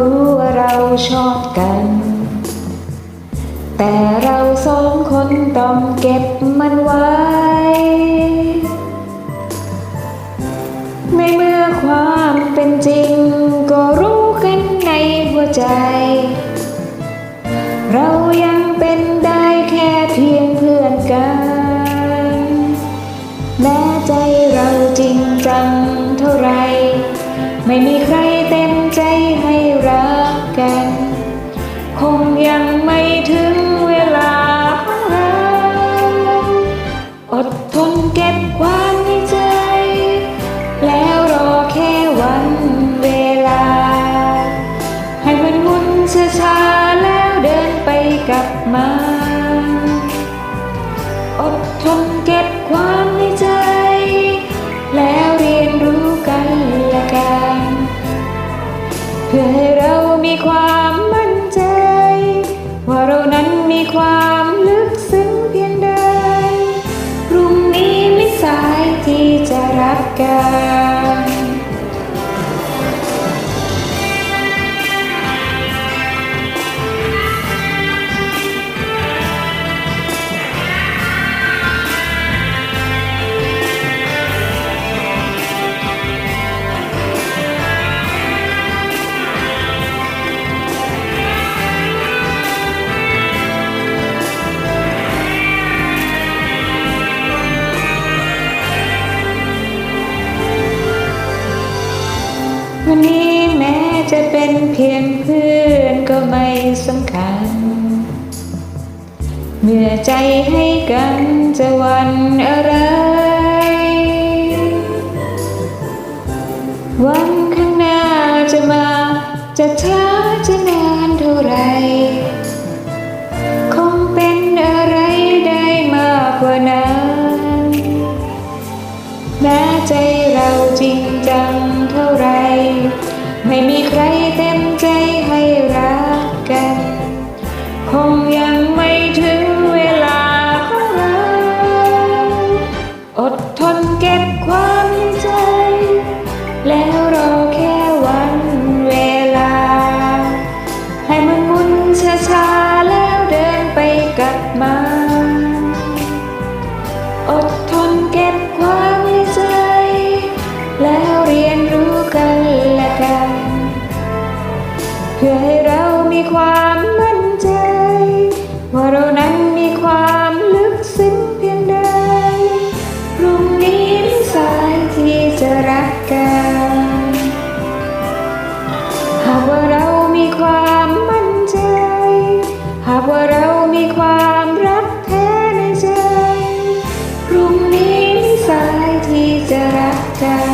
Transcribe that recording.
รู้ว่าเราชอบกัน แต่เราสองคนต้องเก็บมันไว้ ในเมื่อความเป็นจริง ก็รู้กันในหัวใจ เรายังเป็นได้แค่เพียงเพื่อนกันแม้ใจเราจริงจังเท่าไร ไม่มีใคร คงยังไม่ถึง รั วันนี้แม้จะเป็นเพียงเพื่อนก็ไม่สำคัญ เมื่อใจให้กันจะวันอะไรวันข้างหน้าจะมา จะช้าจะนานเท่าไร คงเป็นอะไรได้มากกว่านั้นแม้ใจเราจริงจัง ไว่าเรานั้นมีความลึกซึ้งเพียงใดพรุ่งนี้ไม่สายที่จะรักกัน หากว่าเรามีความมั่นใจ หากว่าเรามีความรักแท้ในใจ พรุ่งนี้ไม่สายที่จะรักกัน